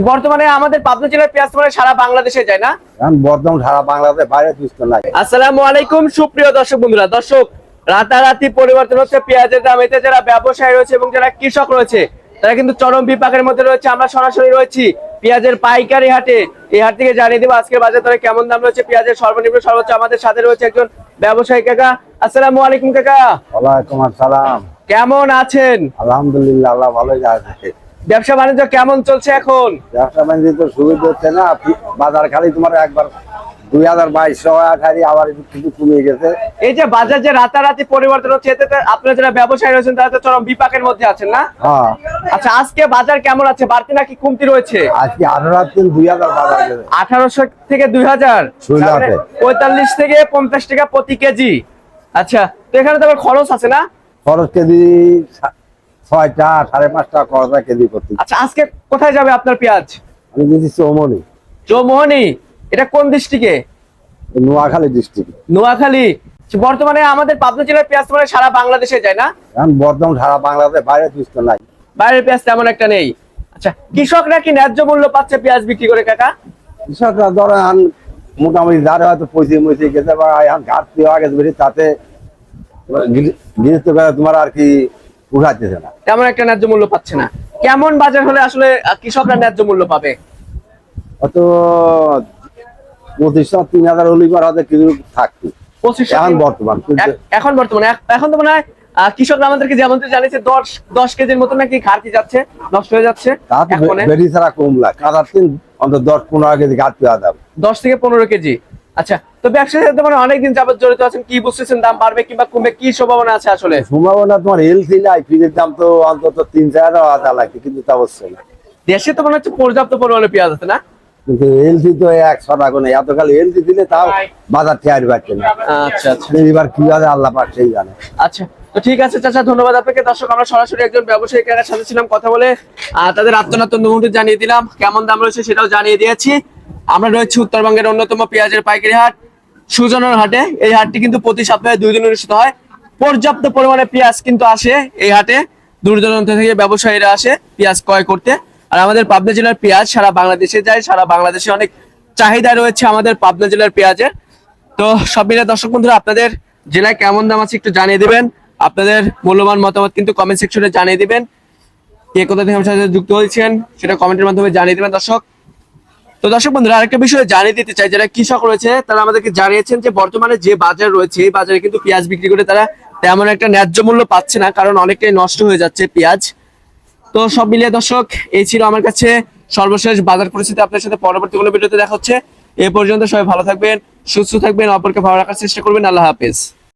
বর্তমানে আমাদের পাবনা জেলার পেঁয়াজ মানে সারা বাংলাদেশে যায় না? বর্তমান সারা বাংলাদেশে বাইরে তুষ্ট নাই। আসসালামু আলাইকুম সুপ্রিয় দর্শক বন্ধুরা। দর্শক রাতারাতি পরিবর্তন হচ্ছে পেঁয়াজের দাম। এতে যারা ব্যবসায়ী রয়েছে এবং যারা কৃষক রয়েছে তারা কিন্তু চরম বিপাকের মধ্যে রয়েছে। আমরা সরাসরি রয়েছি পেঁয়াজের পাইকারি হাটে। এই হাট থেকে জানিয়ে দেবো আজকের বাজার দরে কেমন দাম রয়েছে পেঁয়াজের সর্বনিম্ন সর্বোচ্চ। আমাদের সাথে রয়েছে একজন ব্যবসায়ী কাকা। আসসালামু আলাইকুম কাকা। ওয়ালাইকুম আসসালাম। কেমন আছেন? আলহামদুলিল্লাহ আল্লাহ ভালোই যাচ্ছে ব্যবসা বাণিজ্য কেমন চলছে এখন? ব্যবসা বাণিজ্য তো সুবিধা হচ্ছে না। বাজার খালি তোমার একবার দুই হাজার আবার কিছু কমে গেছে। এই যে বাজার যে রাতারাতি পরিবর্তন হচ্ছে এতে আপনারা যারা ব্যবসায়ী রয়েছেন তারা তো চরম বিপাকের মধ্যে আছেন না? হ্যাঁ। আচ্ছা আজকে বাজার কেমন আছে? বাড়তি নাকি কমতি রয়েছে? আজকে আঠারো দিন দুই হাজার বাজার আঠারোশো থেকে দুই হাজার। পঁয়তাল্লিশ থেকে পঞ্চাশ টাকা প্রতি কেজি। আচ্ছা তো এখানে তো আবার খরচ আছে না? খরচ কেজি ছয়টা সাড়ে পাঁচটা খরচা কেজি করতে আচ্ছা আজকে কোথায় যাবে আপনার পেঁয়াজ? আমি দিচ্ছি চৌমনি চৌমোহনী? এটা কোন ডিস্ট্রিক্টে? নোয়াখালী ডিস্ট্রিক্ট। নোয়াখালী। বর্তমানে আমাদের পাবনা জেলার পেঁয়াজ মানে সারা বাংলাদেশে যায় না? বর্তমান সারা বাংলাদেশে বাইরে তুষ্ট নাই। বাইরের পেঁয়াজ তেমন একটা নেই। আচ্ছা কৃষকরা কি ন্যায্য মূল্য পাচ্ছে পেঁয়াজ বিক্রি করে কাকা? কৃষকরা ধরো এখন মোটামুটি যারা হয়তো পয়সা মইসে গেছে বা ঘাটতি হয়ে গেছে তাতে তোমার আর কি উঠাইতেছে না। তেমন একটা ন্যায্য মূল্য পাচ্ছে না। কেমন বাজার হলে আসলে কৃষকরা ন্যায্য মূল্য পাবে? অত পঁচিশশো তিন হাজার হাতে কিছু থাকতো। এখন বর্তমান এখন বর্তমানে এখন তো মনে হয় কৃষকরা আমাদেরকে যেমন জানিয়েছে দশ দশ কেজির মতো নাকি ঘাটতি যাচ্ছে নষ্ট হয়ে যাচ্ছে তা তো এখন বেরি ছাড়া কমলা। কাঁদার তিন অন্তত দশ পনেরো কেজি ঘাটতি যাবে। দশ থেকে পনেরো কেজি। আচ্ছা তো ব্যবসার সাথে মানে অনেকদিন যাবত জড়িত আছেন কি বুঝতেছেন দাম বাড়বে কিংবা কমবে কি সম্ভাবনা আছে আসলে? সম্ভাবনা তোমার নাই দাম তো অন্তত তিন চার হাজার লাগছে কিন্তু তা অবশ্যই দেশে তো মনে হচ্ছে পর্যাপ্ত পরিমাণে পেঁয়াজ আছে না? কিন্তু এলসি তো এক টাকা নেই এত খালি এলসি দিলে তাও বাজার ঠেয়ার পাচ্ছে না। আচ্ছা আচ্ছা। এবার কি হবে আল্লাহ পাক সেই জানে। আচ্ছা তো ঠিক আছে চাচা ধন্যবাদ আপনাকে। দর্শক আমরা সরাসরি একজন ব্যবসায়ী সাথে ছিলাম কথা বলে তাদের আত্মনাত্ম মুহূর্তে জানিয়ে দিলাম কেমন দাম রয়েছে সেটাও জানিয়ে দিয়েছি। আমরা রয়েছে উত্তরবঙ্গের অন্যতম পেঁয়াজের পাইকারি হাট। সুজনের হাটে এই হাটটি কিন্তু প্রতি সপ্তাহে দুই দিন অনুষ্ঠিত হয়। পর্যাপ্ত পরিমাণে পেঁয়াজ কিন্তু আসে এই হাটে। দূর দূরান্ত থেকে ব্যবসায়ীরা আসে পেঁয়াজ ক্রয় করতে। আর আমাদের পাবনা জেলার পেঁয়াজ সারা বাংলাদেশে যায়, সারা বাংলাদেশে অনেক চাহিদা রয়েছে আমাদের পাবনা জেলার পেঁয়াজের। তো সব মিলে দর্শক বন্ধুরা, আপনাদের জেলায় কেমন দাম আছে একটু জানিয়ে দিবেন। আপনাদের মূল্যবান মতামত কিন্তু কমেন্ট সেকশনে জানিয়ে দিবেন। কে কোথা থেকে আমার সাথে যুক্ত হয়েছেন, সেটা কমেন্টের মাধ্যমে জানিয়ে দিবেন দর্শক। তো দর্শক বন্ধুরা, আরেকটা বিষয় জানিয়ে দিতে চাই, যারা কৃষক রয়েছে, তারা আমাদেরকে জানিয়েছেন যে বর্তমানে যে বাজার রয়েছে, এই বাজারে কিন্তু পেঁয়াজ বিক্রি করে তারা তেমন একটা ন্যায্য মূল্য পাচ্ছে না, কারণ অনেকটাই নষ্ট হয়ে যাচ্ছে পেঁয়াজ। তো সব মিলিয়ে দর্শক, এই ছিল আমার কাছে সর্বশেষ বাজার পরিস্থিতি। আপনার সাথে পরবর্তী কোনো ভিডিওতে দেখা হচ্ছে। এ পর্যন্ত সবাই ভালো থাকবেন, সুস্থ থাকবেন, অপরকে ভালো রাখার চেষ্টা করবেন। আল্লাহ হাফেজ।